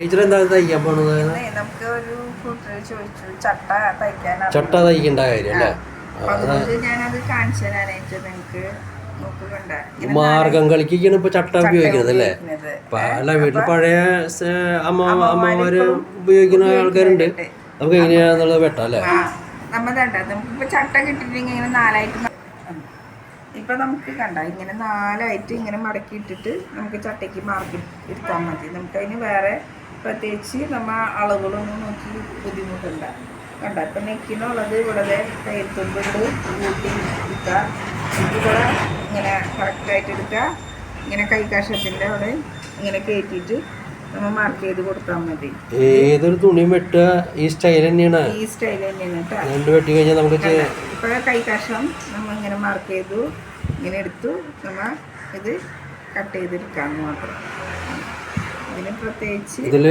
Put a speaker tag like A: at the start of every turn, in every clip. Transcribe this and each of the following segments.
A: Teacher എന്താ തയ്ക്കാൻ പോണത്?
B: ഇന്നേ നമുക്ക് ഒരു കൂട്ടർ ചോദിച്ചു ചട്ട തയ്ക്കാൻ
A: ചട്ട തയ്ക്കേണ്ട കാര്യം അല്ലേ?
B: അപ്പൊ അതുകൊണ്ട് ഞാനത് കാണിച്ചു തരാനായിട്ട് നിങ്ങൾക്ക്
A: മാർഗം കളിക്കാണ് ഇപ്പൊ ചട്ട ഉപയോഗിക്കുന്നത് അല്ലേ? അല്ല വീട്ടിൽ പഴയ അമ്മ അമ്മമാര് ഉപയോഗിക്കുന്ന ആൾക്കാരുണ്ട്. നമുക്ക് എങ്ങനെയാന്നുള്ളത് വെട്ടാം അല്ലേ?
B: നമുക്കിപ്പോ ചട്ട കിട്ടിയിട്ടെങ്കിൽ ഇങ്ങനെ നാലായിട്ട് ഇപ്പൊ നമുക്ക് കണ്ട ഇങ്ങനെ നാലായിട്ട് ഇങ്ങനെ മടക്കി ഇട്ടിട്ട് നമുക്ക് ചട്ടയ്ക്ക് മാർക്കി എടുത്താൽ മതി. നമുക്ക് അതിന് വേറെ പ്രത്യേകിച്ച് നമ്മൾ അളവുകളൊന്നും നോക്കി ബുദ്ധിമുട്ടുണ്ട്. കണ്ട? ഇപ്പം നെക്കിനുള്ളത് ഇവിടെ കയ്യത്തുമ്പുണ്ട് കൂട്ടി എടുക്കുക ഇവിടെ ഇങ്ങനെ കറക്റ്റായിട്ട് എടുക്കുക. ഇങ്ങനെ കൈകാശത്തിന്റെ അവിടെ ഇങ്ങനെ കയറ്റിയിട്ട് നമ്മൾ മാർക്ക് ചെയ്ത് കൊടുത്താൽ മതി.
A: ഏതൊരു തുണിയും വെട്ടുക ഈ സ്റ്റൈൽ തന്നെയാണ്.
B: ഈ സ്റ്റൈൽ തന്നെയാണ് കേട്ടോ
A: രണ്ട് വെട്ടി കഴിഞ്ഞാൽ നമുക്ക്
B: ഇപ്പോൾ കൈകാശം നമ്മൾ ഇങ്ങനെ മാർക്ക് ചെയ്തു ഇങ്ങനെ എടുത്തു. നമ്മൾ ഇത് കട്ട് ചെയ്തെടുക്കാമെന്ന് മാത്രം. പ്രത്യേകിച്ച്
A: ഇതിൽ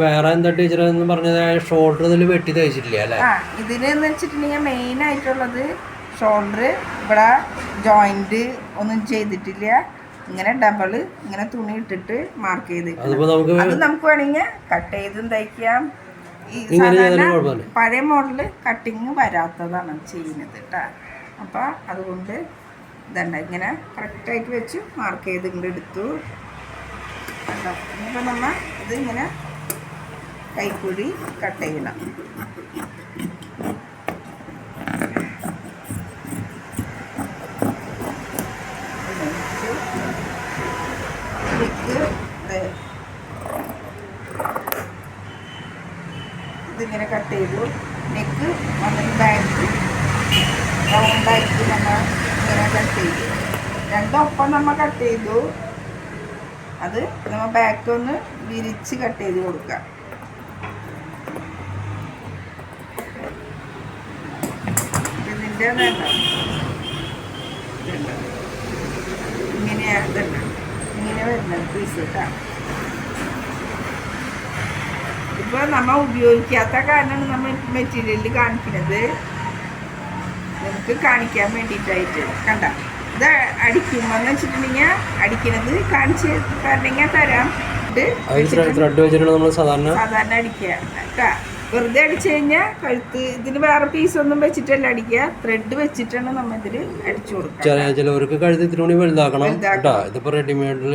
A: വേറെ എന്താ ടീച്ചർ എന്ന് പറഞ്ഞത് ഷോൾഡർ ഇതിൽ വെട്ടി തയ്ച്ചിട്ടില്ല അല്ലേ?
B: ആ ഇതിലെന്ന് വെച്ചിട്ടുണ്ടെങ്കിൽ മെയിൻ ആയിട്ടുള്ളത് ഷോൾഡർ ഇവിടെ ജോയിന്റ് ഒന്നും ചെയ്തിട്ടില്ല. ഇങ്ങനെ ഡബിൾ ഇങ്ങനെ തുണി ഇട്ടിട്ട് മാർക്ക് ചെയ്ത്
A: അതിപ്പോ നമുക്ക്
B: അത് നമുക്ക് വേണമെങ്കിൽ കട്ട് ചെയ്തും തയ്ക്കാം. ഈ
A: ഇങ്ങനെ ചെയ്താലും
B: സാധാരണ
A: കുഴപ്പമില്ല.
B: പഴയ മോഡൽ കട്ടിങ് വരാത്തതാണ് ചെയ്യുന്നത് കേട്ടോ അപ്പോൾ അതുകൊണ്ട് ഇതണ്ട ഇങ്ങനെ കറക്റ്റായിട്ട് വെച്ച് മാർക്ക് ചെയ്ത് ഇങ്ങോട്ട് എടുത്തു. കണ്ടോ ഇനിയിപ്പോൾ നമ്മൾ ഇതിങ്ങനെ കൈക്കുഴി കട്ട് ചെയ്യണം. ഇതിങ്ങനെ കട്ട് ചെയ്തു. നെക്ക് വന്നിട്ട് റൗണ്ടായിട്ട് നമ്മൾ ഇങ്ങനെ കട്ട് ചെയ്തു. രണ്ടൊപ്പം നമ്മൾ കട്ട് ചെയ്തു. അത് നമ്മൾ ബാക്ക് ഒന്ന് വിരിച്ച് കട്ട് ചെയ്ത് കൊടുക്കുക ഇതിന്റെ വേണ്ട ഇങ്ങനെയാ ഇതല്ല ഇങ്ങനെ വരുന്നത് പീസ് കേട്ടോ ഇപ്പൊ നമ്മ ഉപയോഗിക്കാത്ത കാരണമാണ് നമ്മൾ മെറ്റീരിയലിൽ കാണിക്കുന്നത് നമുക്ക് കാണിക്കാൻ വേണ്ടിയിട്ടായിട്ട് കണ്ട? ഇത് അടിക്കുമ്പോന്ന് വെച്ചിട്ടുണ്ടെങ്കിൽ അടിക്കണത് കാണിച്ച് തരണമെങ്കിൽ തരാം. ഇത്
A: അതിൽ ത്രെഡ് വെച്ചിട്ടാണ് നമ്മൾ സാധാരണ
B: സാധാരണ അടിക്കുക. വെറുതെ അടിച്ചു കഴിഞ്ഞാൽ കഴുത്ത് ഇതിന് വേറെ പീസ് ഒന്നും വെച്ചിട്ടല്ല അടിക്കുക. ത്രെഡ് വെച്ചിട്ടാണ് നമ്മൾ ഇതിൽ അടിച്ചു കൊടുക്കുക.
A: ചില ചിലവർക്ക് കഴുത്ത് ഇത്തിരി കൂടി വലുതാക്കണം. കേട്ടാ. ഇതിപ്പോ റെഡിമെയ്ഡിൽ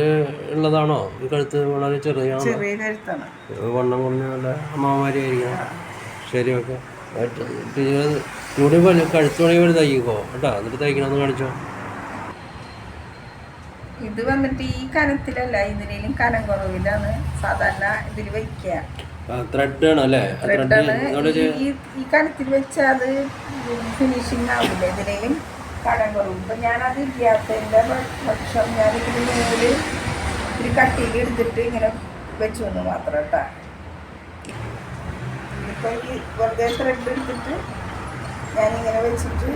A: ഉള്ളതാണോ? ഈ കഴുത്ത് വളരെ ചെറിയ
B: ചെറിയ കഴുത്താണ്.
A: വണ്ണം കുറഞ്ഞ അമ്മമാരി അമ്മമാരായിരിക്കണം ശരി ഓക്കെ. ഇവിടെ വലു കഴുത്ത് വേണമെങ്കിൽ വലുതാക്കിക്കോ. കേട്ടോ. എന്നിട്ട് തയ്ക്കണമെന്ന് കാണിച്ചോ.
B: ഇത് വന്നിട്ട് ഈ കനത്തിലല്ല ഇതിലും കനം കുറവിലാണ് സാധാരണ ഇതിൽ വെക്കുക.
A: ത്രെഡ് ആണ് അല്ലേ?
B: ത്രെഡാണ് ഈ ഈ കനത്തിൽ വെച്ചാൽ അത് ഫിനിഷിങ് ആവില്ല ഇതിലേലും കനം കുറവും. ഇപ്പം ഞാനത് ഇല്ലാത്തതിന്റെ പക്ഷം ഞാൻ ഇതിന് മുകളിൽ ഒരു കട്ടിയിൽ എടുത്തിട്ട് ഇങ്ങനെ വെച്ചു എന്ന് മാത്രം കേട്ടോ. ഇപ്പൊ ഈ വെറുതെ ത്രെഡ് എടുത്തിട്ട് ഞാനിങ്ങനെ വെച്ചിട്ട്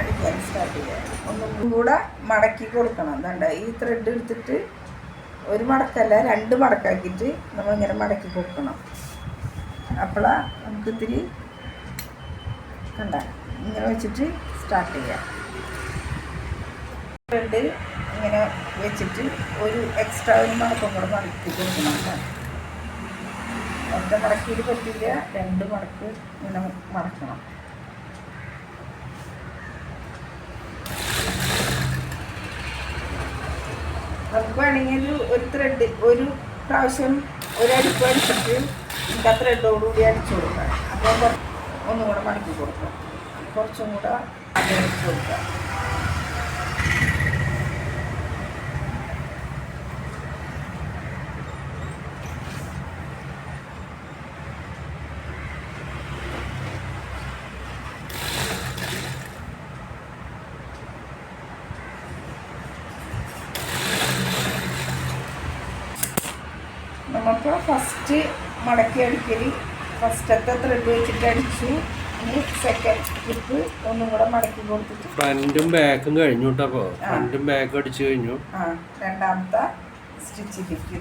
B: അടിക്കാൻ സ്റ്റാർട്ട് ചെയ്യാം. ഒന്നും കൂടെ മടക്കി കൊടുക്കണം. എന്താണ്ട ഈ ത്രെഡ് എടുത്തിട്ട് ഒരു മടക്കല്ല രണ്ട് മടക്കാക്കിയിട്ട് നമ്മളിങ്ങനെ മടക്കി കൊടുക്കണം. അപ്പോളാ നമുക്ക് ഇത്തിരി കണ്ട ഇങ്ങനെ വെച്ചിട്ട് സ്റ്റാർട്ട് ചെയ്യാം. ത്രെഡ് ഇങ്ങനെ വെച്ചിട്ട് ഒരു എക്സ്ട്രാ ഒരു മടക്കം കൂടെ മടക്കി കൊടുക്കണം. ഒറ്റ മടക്കിയിൽ പറ്റില്ല രണ്ട് മടക്ക് ഇങ്ങനെ മടക്കണം. നമുക്ക് വേണമെങ്കിൽ ഒരു- ത്രെഡ് ഒരു പ്രാവശ്യം ഒരു അടിപ്പ് അടിച്ചിട്ട് നമുക്ക് ആ ത്രെഡോടുകൂടി അടിച്ചു കൊടുക്കാം. അപ്പോൾ ഒന്നും കൂടെ മടക്കി കൊടുക്കാം. കുറച്ചും കൂടെ അടിച്ചു കൊടുക്കാം. നമുക്ക് ഫസ്റ്റ് മടക്കി അടിക്കൽ ഫസ്റ്റത്തെ ത്രെഡ് വെച്ചിട്ട് അടിച്ചു. ഇനി സെക്കൻഡ് ട്രിപ്പ് ഒന്നും കൂടെ മടക്കി കൊടുത്തിട്ട്.
A: ഫ്രണ്ടും ബാക്കും കഴിഞ്ഞു കേട്ടോ ഫ്രണ്ടും ബാക്കും അടിച്ചു കഴിഞ്ഞു.
B: ആ രണ്ടാമത്തെ സ്റ്റിച്ചിലേക്ക്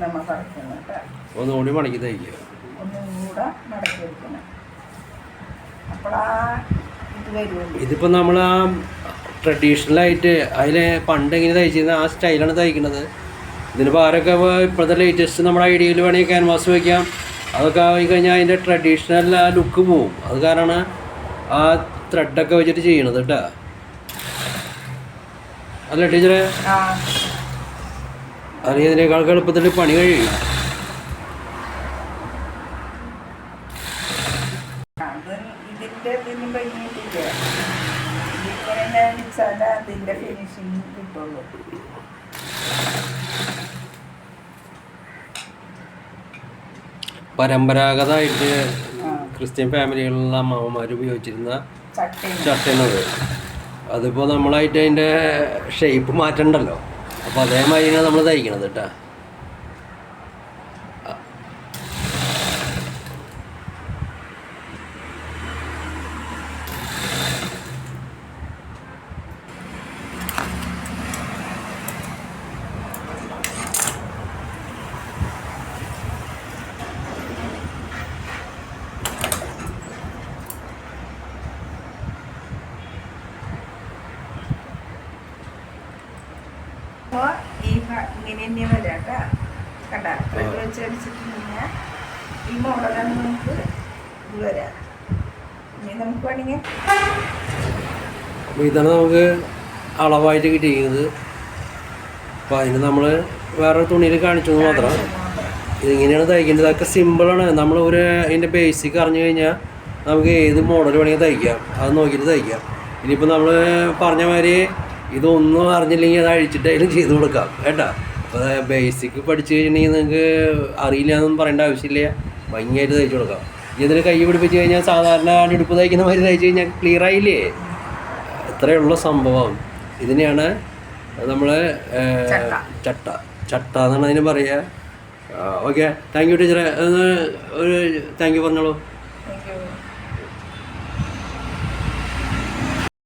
B: കേട്ടോ
A: ഒന്നുകൂടി മടക്കി തയ്ക്കുക
B: ഒന്നും കൂടെ മടക്കി അപ്പോഴാ ഇത്
A: ഇതിപ്പോ നമ്മൾ ആ ട്രഡീഷണൽ ആയിട്ട് അതിലെ പണ്ട് എങ്ങനെ തയ്ച്ചിരുന്ന ആ സ്റ്റൈലാണ് തയ്ക്കുന്നത് ഇതിന് പകരമൊക്കെ ഇപ്പോഴത്തെ ലേറ്റസ്റ്റ് നമ്മുടെ ഐഡിയയിൽ വേണമെങ്കിൽ ക്യാൻവാസ് വയ്ക്കാം അതൊക്കെ ആയി കഴിഞ്ഞാൽ അതിന്റെ ട്രഡീഷണൽ ആ ലുക്ക് പോവും. അത് കാരണമാണ് ആ ത്രെഡൊക്കെ വെച്ചിട്ട് ചെയ്യണത് കേട്ടോ. അല്ല ടീച്ചറെ? അല്ലെങ്കിൽ ഇതിനേക്കാൾ എളുപ്പത്തിൽ പണി കഴിയും.
B: ഫിനിഷിങ് കിട്ടുള്ളൂ.
A: പരമ്പരാഗതമായിട്ട് ക്രിസ്ത്യൻ ഫാമിലികളിലുള്ള അമ്മമാർ ഉപയോഗിച്ചിരുന്ന ചട്ടയുന്നത് അതിപ്പോൾ നമ്മളായിട്ട് അതിന്റെ ഷേപ്പ് മാറ്റണ്ടല്ലോ. അപ്പോൾ അതേമാതിരി നമ്മൾ തയ്ക്കണത് കേട്ടോ
B: അപ്പോൾ ഈ ഭ- ഇങ്ങനെ തന്നെ വരാം കേട്ടോ കണ്ട ത്രെഡ് വെച്ച് അടിച്ചിട്ട് കഴിഞ്ഞാൽ ഈ മോഡലാണ് നമുക്ക് ഇത് വരാം. ഇനി നമുക്ക് വേണമെങ്കിൽ
A: ഇതാണ് നമുക്ക് അളവായിട്ട് കിട്ടിയിരിക്കുന്നത്. അപ്പം അതിന് നമ്മൾ വേറെ തുണിയിൽ കാണിച്ചു മാത്രം. ഇതിങ്ങനെയാണ് തയ്ക്കേണ്ടത്. അതൊക്കെ സിമ്പിളാണ് നമ്മൾ ഒരു അതിന്റെ ബേസിക് അറിഞ്ഞു കഴിഞ്ഞാൽ നമുക്ക് ഏത് മോഡൽ വേണമെങ്കിൽ തയ്ക്കാം. അത് നോക്കിയിട്ട് തയ്ക്കാം. ഇനിയിപ്പോൾ നമ്മൾ പറഞ്ഞ മാതിരി ഇതൊന്നും അറിഞ്ഞില്ലെങ്കിൽ അത് അഴിച്ചിട്ട് അതിലും ചെയ്ത് കൊടുക്കാം. കേട്ടോ? അപ്പോൾ ബേസിക് പഠിച്ചു കഴിഞ്ഞിട്ടുണ്ടെങ്കിൽ നിങ്ങൾക്ക് അറിയില്ല എന്നൊന്നും പറയേണ്ട ആവശ്യമില്ല. ഭംഗിയായിട്ട് തയ്ച്ചു കൊടുക്കാം. ഇതിന് കൈ പിടിപ്പിച്ച് കഴിഞ്ഞാൽ സാധാരണ അടുപ്പ് തയ്ക്കുന്ന മാതിരി തയ്ച്ചു കഴിഞ്ഞാൽ ക്ലിയർ ആയില്ലേ? ഇത്രയുള്ള സംഭവം. ഇതിനെയാണ് നമ്മൾ
B: ചട്ട.
A: ചട്ട. എന്നാണ് അതിന് പറയുക ഓക്കെ താങ്ക് യു ടീച്ചറെ ഒന്ന് ഒരു താങ്ക് യു പറഞ്ഞോളൂ.